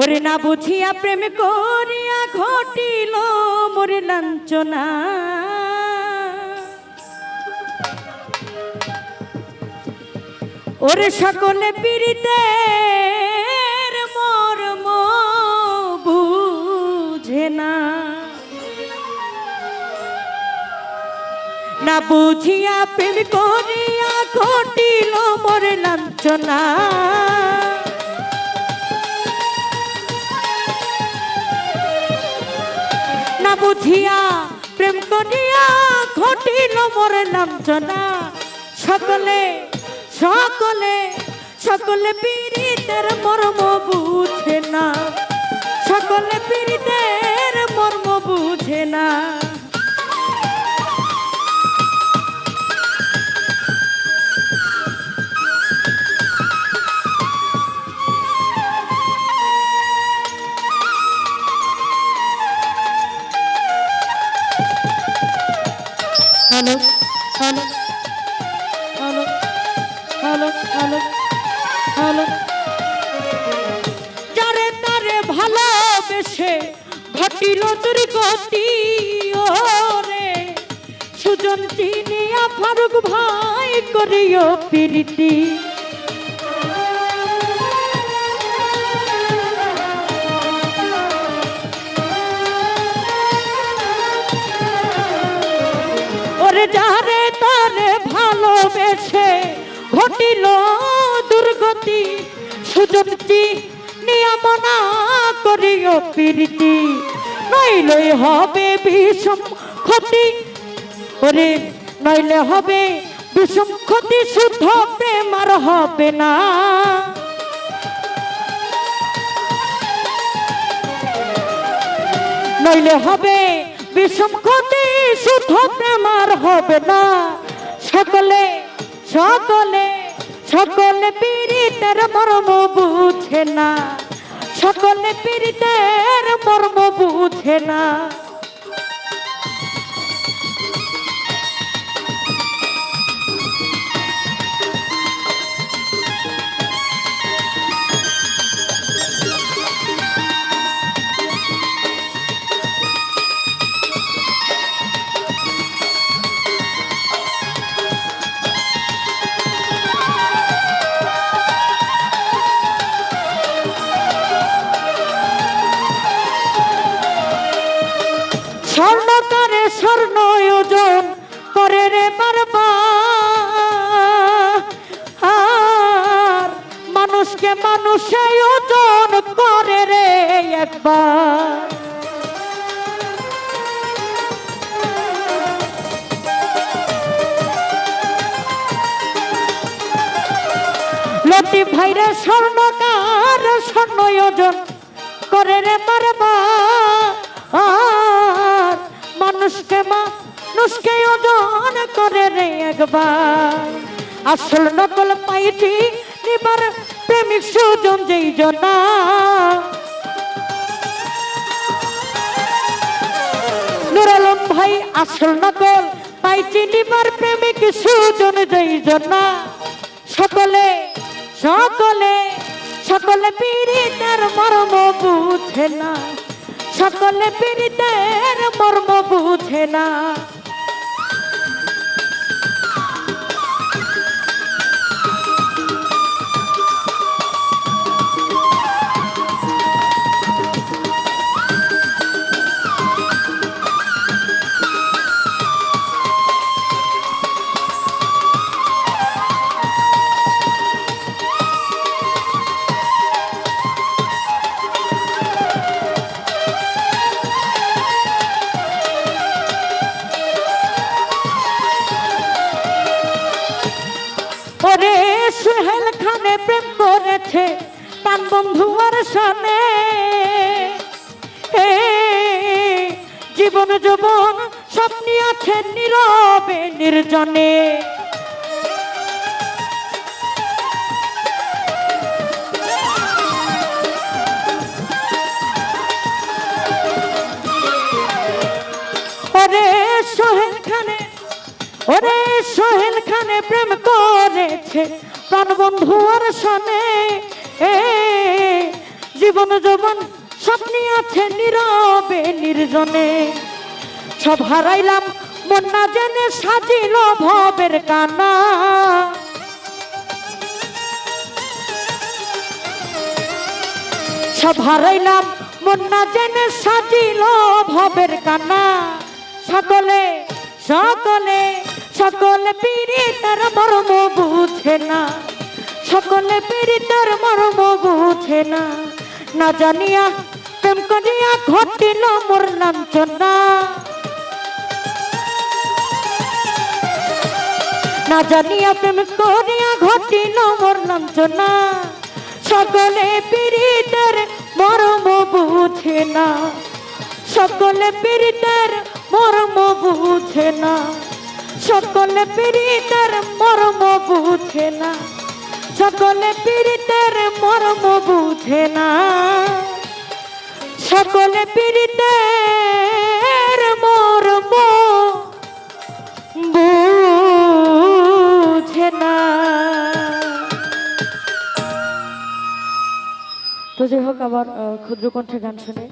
ওরে না বুঝিয়া প্রেম করিয়া ঘটিল মোরে লাঞ্ছনা। ওরে সকলে পীড়িতের মর্ম বুঝে না। না বুঝিয়া প্রেম করিয়া ঘটিল মোরে লাঞ্ছনা। বুঝিয়া প্রেম করিয়া ঘটিল মোরে লাঞ্ছনা সকলে সকলে সকলে পীড়িতের মর্ম বুঝে না। সকলে পীড়িতের হ্যালো হ্যালো হ্যালো যারে তারে ভালোবেসে ঘটিল দুর্গতি, ওরে। সুজন চিনিয়া ফারুক ভাই করিও প্রীতি। ওরে ঘটিল দুর্গতি, সুযোগ নিয়মনা করিও প্রীতি নইলে হবে বিষম ক্ষতি, ওরে নইলে হবে বিষম ক্ষতি, শুদ্ধ প্রেম আর হবে না। নইলে হবে বিষম ক্ষতি, শুদ্ধ প্রেম আর হবে না। সকলে সকলে সকলে পীড়িতের মর্ম বুঝে না। সকলে পীড়িতের মর্ম বুঝে না। স্বর্ণকারে স্বর্ণ ওজন করে রে বারবার আর মানুষকে মানুষে ওজন করে রে একবার। লতি ভাইরে স্বর্ণকার স্বর্ণ ওজন করে রে বারবার আর মানুষকে মানুষকে ওজন করে রে একবার। আসল নকল পাইটি নিবার প্রেমিক সুজন যেই জনা। নুর আলম ভাই, আসল নকল পাইটি নিবার প্রেমিক সুজন যেই জনা। সকলে সকলে সকলে পীড়িতের মর্ম বুঝে না। সকলে পীড়িতের মর্ম বুঝে না। খানে প্রেম করেছে পান বন্ধু আর সামনে জীবন যৌবন স্বপ্নি আছে নীরবে, নির্জনে। ওরে সোহেল খানে, ওরে সোহেল খানে প্রেম করেছে প্রাণ বন্ধু আর সনে এ, জীবন যৌবন স্বপ্নে আছে নীরবে, নির্জনে। সব হারাইলাম, মন না জেনে সাজিল ভবের কানা। সব হারাইলাম, মন না জেনে সাজিল ভবের কানা। সকলে সকলে সকলে পীড়িতের মর্ম বুঝে না। সকলে পীড়িতের মর্ম বুঝে না। না জানিয়া, প্রেম করিয়া ঘটিল মোর লাঞ্ছনা। না জানিয়া, প্রেম করিয়া ঘটিল মোর লাঞ্ছনা। সকলে পীড়িতের মর্ম বুঝে না। সকলে পীড়িতের মর্ম বুঝে না। সকলে পীড়িতের মর্ম বুঝে না। সকলে পীড়িতের মর্ম বুঝে না। সকলে পীড়িতের মর্ম বুঝে না। তো যাই হোক, আবার ক্ষুদ্র কণ্ঠে গান শুনে।